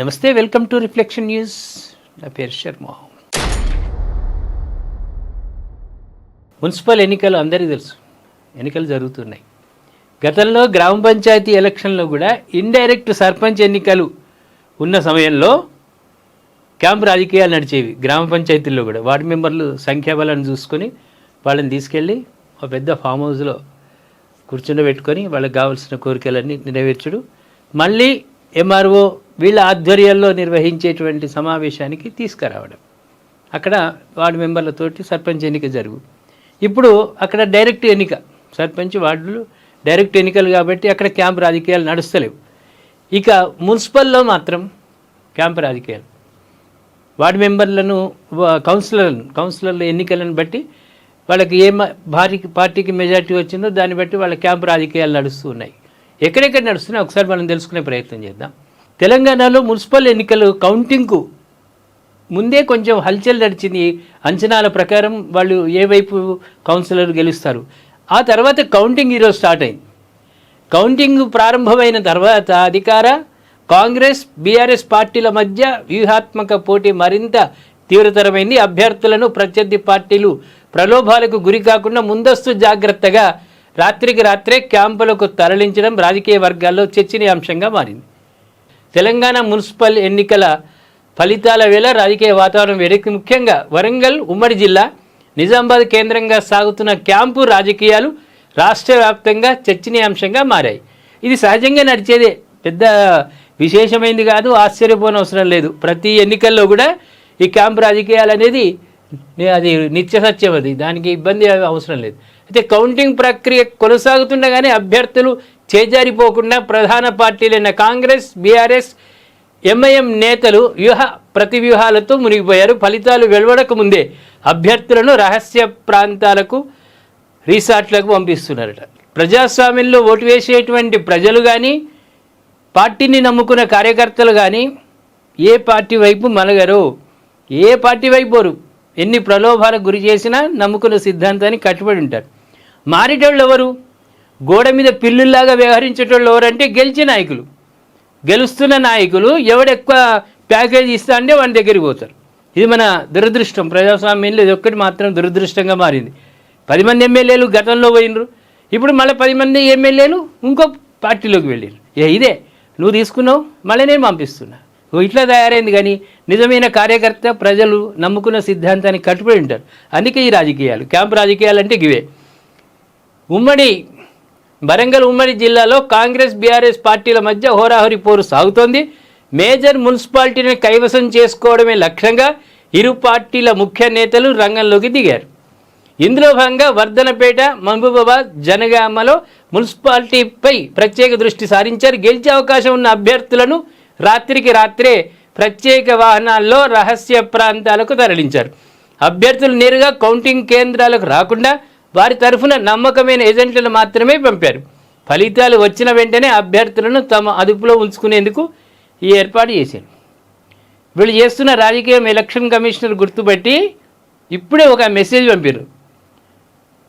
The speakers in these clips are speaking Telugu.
నమస్తే వెల్కమ్ టు రిఫ్లెక్షన్ న్యూస్. నా పేరు శర్మ. మున్సిపల్ ఎన్నికలు అందరికీ తెలుసు. ఎన్నికలు జరుగుతున్నాయి. గతంలో గ్రామ పంచాయతీ ఎలక్షన్లో కూడా ఇండైరెక్ట్ సర్పంచ్ ఎన్నికలు ఉన్న సమయంలో క్యాంప్ రాజకీయాలు నడిచేవి. గ్రామ పంచాయతీల్లో కూడా వార్డు మెంబర్లు సంఖ్యాబలాన్ని చూసుకొని వాళ్ళని తీసుకెళ్ళి ఒక పెద్ద ఫామ్ హౌస్లో కూర్చుండబెట్టుకొని వాళ్ళకి కావాల్సిన కోరికలన్నీ నెరవేర్చుడు. మళ్ళీ ఎంఆర్ఓ వీళ్ళ ఆధ్వర్యంలో నిర్వహించేటువంటి సమావేశానికి తీసుకురావడం. అక్కడ వార్డు మెంబర్లతోటి సర్పంచ్ ఎన్నిక జరుగు. ఇప్పుడు అక్కడ డైరెక్ట్ ఎన్నిక సర్పంచ్ వార్డులు డైరెక్ట్ ఎన్నికలు కాబట్టి అక్కడ క్యాంప్ రాజకీయాలు నడుస్తలేవు. ఇక మున్సిపల్లో మాత్రం క్యాంప్ రాజకీయాలు. వార్డు మెంబర్లను కౌన్సిలర్లను కౌన్సిలర్ల ఎన్నికలను బట్టి వాళ్ళకి ఏ భారీ పార్టీకి మెజార్టీ వచ్చిందో దాన్ని బట్టి వాళ్ళ క్యాంప్ రాజకీయాలు నడుస్తూ ఉన్నాయి. ఎక్కడెక్కడ నడుస్తున్నాయి ఒకసారి మనం తెలుసుకునే ప్రయత్నం చేద్దాం. తెలంగాణలో మున్సిపల్ ఎన్నికలు కౌంటింగ్కు ముందే కొంచెం హల్చల్ నడిచింది. అంచనాల ప్రకారం వాళ్ళు ఏ వైపు కౌన్సిలర్ గెలుస్తారు. ఆ తర్వాత కౌంటింగ్ ఈరోజు స్టార్ట్ అయింది. కౌంటింగ్ ప్రారంభమైన తర్వాత అధికార కాంగ్రెస్ బీఆర్ఎస్ పార్టీల మధ్య వ్యూహాత్మక పోటీ మరింత తీవ్రతరమైంది. అభ్యర్థులను ప్రత్యర్థి పార్టీలు ప్రలోభాలకు గురి కాకుండా ముందస్తు జాగ్రత్తగా రాత్రికి రాత్రే క్యాంపులకు తరలించడం రాజకీయ వర్గాల్లో చర్చనీయాంశంగా మారింది. తెలంగాణ మున్సిపల్ ఎన్నికల ఫలితాల వేళ రాజకీయ వాతావరణం వేడెక్కి ముఖ్యంగా వరంగల్ ఉమ్మడి జిల్లా నిజామాబాద్ కేంద్రంగా సాగుతున్న క్యాంపు రాజకీయాలు రాష్ట్ర వ్యాప్తంగా చర్చనీయాంశంగా మారాయి. ఇది సహజంగా నడిచేదే. పెద్ద విశేషమైంది కాదు ఆశ్చర్యపోనవసరం లేదు. ప్రతి ఎన్నికల్లో కూడా ఈ క్యాంపు రాజకీయాలు అనేది అది నిత్య సత్యం అది. దానికి ఇబ్బంది అవసరం లేదు. అయితే కౌంటింగ్ ప్రక్రియ కొనసాగుతుండగానే అభ్యర్థులు చేజారిపోకుండా ప్రధాన పార్టీలైన కాంగ్రెస్ బీఆర్ఎస్ ఎంఐఎం నేతలు వ్యూహ ప్రతివ్యూహాలతో మునిగిపోయారు. ఫలితాలు వెలువడక ముందే అభ్యర్థులను రహస్య ప్రాంతాలకు రీసార్ట్లకు పంపిస్తున్నారట. ప్రజాస్వామ్యంలో ఓటు వేసేటువంటి ప్రజలు కానీ పార్టీని నమ్ముకున్న కార్యకర్తలు కానీ ఏ పార్టీ వైపు మలగరు? ఏ పార్టీ వైపు పోరు? ఎన్ని ప్రలోభాలకు గురి చేసినా నమ్ముకున్న సిద్ధాంతాన్ని కట్టుబడి ఉంటారు. మారేటోళ్ళు ఎవరు? గోడ మీద పిల్లుల్లాగా వ్యవహరించేటోళ్ళు ఎవరంటే గెలిచే నాయకులు. గెలుస్తున్న నాయకులు ఎవడెక్కువ ప్యాకేజ్ ఇస్తా అంటే వాని దగ్గరికి పోతారు. ఇది మన దురదృష్టం. ప్రజాస్వామ్యంలో ఇది ఒక్కటి మాత్రం దురదృష్టంగా మారింది. పది మంది ఎమ్మెల్యేలు గతంలో పోయినరు. ఇప్పుడు మళ్ళీ పది మంది ఎమ్మెల్యేలు ఇంకో పార్టీలోకి వెళ్ళారు ఏ ఇదే. నువ్వు తీసుకున్నావు మళ్ళీ నేను పంపిస్తున్నా. ఇట్లా తయారైంది కానీ నిజమైన కార్యకర్త ప్రజలు నమ్ముకున్న సిద్ధాంతానికి కట్టుబడి ఉంటారు. అందుకే ఈ రాజకీయాలు. క్యాంప్ రాజకీయాలు అంటే ఇవే. ఉమ్మడి వరంగల్ ఉమ్మడి జిల్లాలో కాంగ్రెస్ బీఆర్ఎస్ పార్టీల మధ్య హోరాహోరీ పోరు సాగుతోంది. మేజర్ మున్సిపాలిటీని కైవసం చేసుకోవడమే లక్ష్యంగా ఇరు పార్టీల ముఖ్య నేతలు రంగంలోకి దిగారు. ఇందులో భాగంగా వర్ధనపేట మహబూబాబాద్ జనగామలో మున్సిపాలిటీపై ప్రత్యేక దృష్టి సారించారు. గెలిచే అవకాశం ఉన్న అభ్యర్థులను రాత్రికి రాత్రే ప్రత్యేక వాహనాల్లో రహస్య ప్రాంతాలకు తరలించారు. అభ్యర్థులు నేరుగా కౌంటింగ్ కేంద్రాలకు రాకుండా వారి తరఫున నమ్మకమైన ఏజెంట్లను మాత్రమే పంపారు. ఫలితాలు వచ్చిన వెంటనే అభ్యర్థులను తమ అదుపులో ఉంచుకునేందుకు ఈ ఏర్పాటు చేశారు. వీళ్ళు చేస్తున్న రాజకీయం ఎలక్షన్ కమిషనర్ గుర్తుపట్టి ఇప్పుడే ఒక మెసేజ్ పంపారు.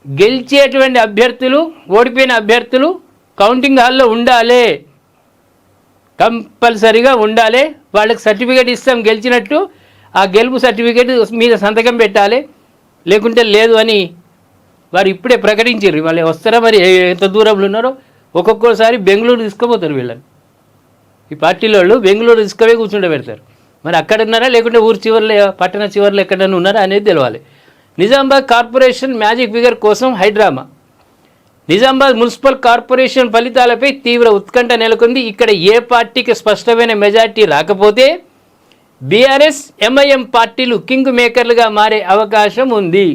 గెలిచేటువంటి అభ్యర్థులు ఓడిపోయిన అభ్యర్థులు కౌంటింగ్ హాల్లో ఉండాలి. కంపల్సరీగా ఉండాలి. వాళ్ళకి సర్టిఫికేట్ ఇస్తాం గెలిచినట్టు. ఆ గెలుపు సర్టిఫికేట్ మీద సంతకం పెట్టాలి. లేకుంటే లేదు అని వారు ఇప్పుడే ప్రకటించారు. వాళ్ళు వస్తారా మరి? ఎంత దూరంలో ఉన్నారో? ఒక్కొక్కసారి బెంగళూరు తీసుకుపోతారు వీళ్ళని. ఈ పార్టీల వాళ్ళు బెంగళూరు తీసుకుపోయి కూర్చుంటే పెడతారు. మరి అక్కడ ఉన్నారా? లేకుంటే ఊరు చివరిలో పట్టణ చివరిలో ఎక్కడైనా ఉన్నారా అనేది తెలవాలి. నిజామాబాద్ కార్పొరేషన్ మ్యాజిక్ ఫిగర్ కోసం high drama? Nizamabad municipal corporation ఫలితాలపై తీవ్ర ఉత్కంఠ నెలకొంది. ఇక్కడ ఏ పార్టీకి స్పష్టమైన మెజార్టీ రాకపోతే బీఆర్ఎస్ ఎంఐఎం పార్టీలు కింగ్ మేకర్లుగా మారే అవకాశం ఉంది.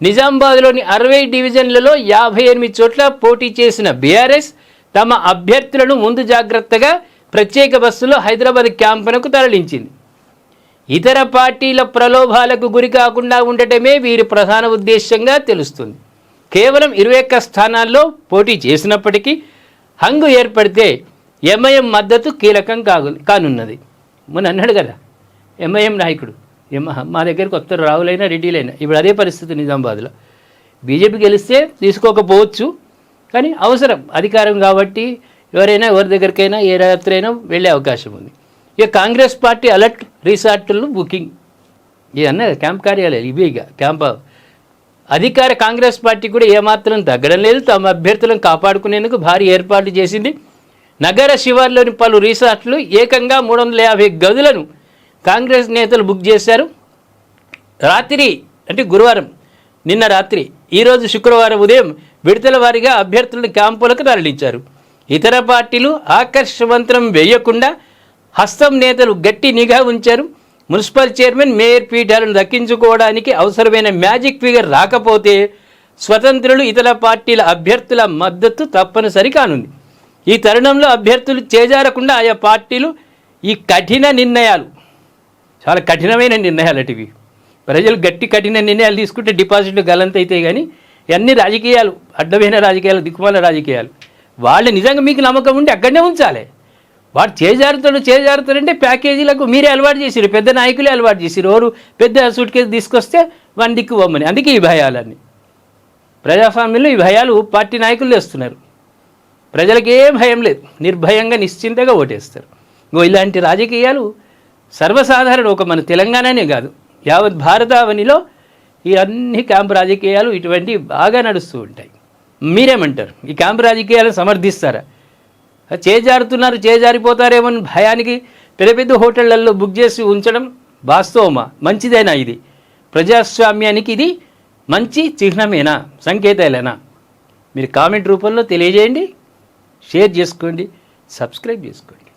నిజామాబాద్లోని అరవై డివిజన్లలో యాభై ఎనిమిది చోట్ల పోటీ చేసిన బీఆర్ఎస్ తమ అభ్యర్థులను ముందు జాగ్రత్తగా ప్రత్యేక బస్సులో హైదరాబాద్ క్యాంపునకు తరలించింది. ఇతర పార్టీల ప్రలోభాలకు గురి కాకుండా ఉండటమే వీరి ప్రధాన ఉద్దేశంగా తెలుస్తుంది. కేవలం ఇరవై ఒక్క స్థానాల్లో పోటీ చేసినప్పటికీ హంగు ఏర్పడితే ఎంఐఎం మద్దతు కీలకం కాగు కానున్నది. మొన్న అన్నాడు కదా ఎంఐఎం నాయకుడు. మా దగ్గరికి వస్తారు రావులైనా రెడ్డిలైనా. ఇప్పుడు అదే పరిస్థితి నిజామాబాద్లో. బీజేపీ గెలిస్తే తీసుకోకపోవచ్చు కానీ అవసరం. అధికారం కాబట్టి ఎవరైనా ఎవరి దగ్గరికైనా ఏ రాత్రి అయినా వెళ్ళే అవకాశం ఉంది. ఇక కాంగ్రెస్ పార్టీ అలర్ట్ రీసార్ట్లు బుకింగ్. ఇవన్నీ క్యాంప్ కార్యాలయాలు ఇవే ఇక. క్యాంప్ అధికార కాంగ్రెస్ పార్టీ కూడా ఏమాత్రం తగ్గడం లేదు. తమ అభ్యర్థులను కాపాడుకునేందుకు భారీ ఏర్పాట్లు చేసింది. నగర శివార్లోని పలు రిసార్ట్లు ఏకంగా మూడు వందల యాభై గదులను కాంగ్రెస్ నేతలు బుక్ చేశారు. రాత్రి అంటే గురువారం నిన్న రాత్రి ఈరోజు శుక్రవారం ఉదయం విడతల వారీగా అభ్యర్థులను క్యాంపులకు తరలించారు. ఇతర పార్టీలు ఆకర్షవంతరం వేయకుండా హస్తం నేతలు గట్టి నిఘా ఉంచారు. మున్సిపల్ చైర్మన్ మేయర్ పీఠాలను దక్కించుకోవడానికి అవసరమైన మ్యాజిక్ ఫిగర్ రాకపోతే స్వతంత్రులు ఇతర పార్టీల అభ్యర్థుల మద్దతు తప్పనిసరి కానుంది. ఈ తరుణంలో అభ్యర్థులు చేజారకుండా ఆయా పార్టీలు ఈ కఠిన నిర్ణయాలు చాలా కఠినమైన నిర్ణయాలు అటివి. ప్రజలు గట్టి కఠిన నిర్ణయాలు తీసుకుంటే డిపాజిట్లు గలంత అయితే కానీ అన్ని రాజకీయాలు అడ్డమైన రాజకీయాలు దిక్కుమాల రాజకీయాలు. వాళ్ళు నిజంగా మీకు నమ్మకం ఉంటే అక్కడనే ఉంచాలి. వాడు చేజారుతాడు చేజారుతాడంటే ప్యాకేజీలకు మీరే అలవాటు చేసిరు పెద్ద నాయకులే అలవాటు చేసిరు ఎవరు పెద్ద సూట్ కేసు తీసుకొస్తే వన్ దిక్కు బొమ్మని అందుకే ఈ భయాలన్నీ. ప్రజాస్వామ్యంలో ఈ భయాలు పార్టీ నాయకులు వేస్తున్నారు. ప్రజలకు ఏం భయం లేదు. నిర్భయంగా నిశ్చింతగా ఓటేస్తారు. ఇంకో ఇలాంటి రాజకీయాలు సర్వసాధారణ ఒక మన తెలంగాణనే కాదు. యావత్ భారతావనిలో ఈ అన్ని క్యాంపు రాజకీయాలు ఇటువంటి బాగా నడుస్తూ ఉంటాయి. మీరేమంటారు? ఈ క్యాంపు రాజకీయాలను సమర్థిస్తారా? చేజారుతున్నారు చేజారిపోతారేమో అని భయానికి పెద్ద పెద్ద హోటళ్ళలో బుక్ చేసి ఉంచడం వాస్తవమా? మంచిదేనా ఇది? ప్రజాస్వామ్యానికి ఇది మంచి చిహ్నమేనా? సంకేతాలేనా? మీరు కామెంట్ రూపంలో తెలియజేయండి షేర్ చేసుకోండి సబ్స్క్రైబ్ చేసుకోండి.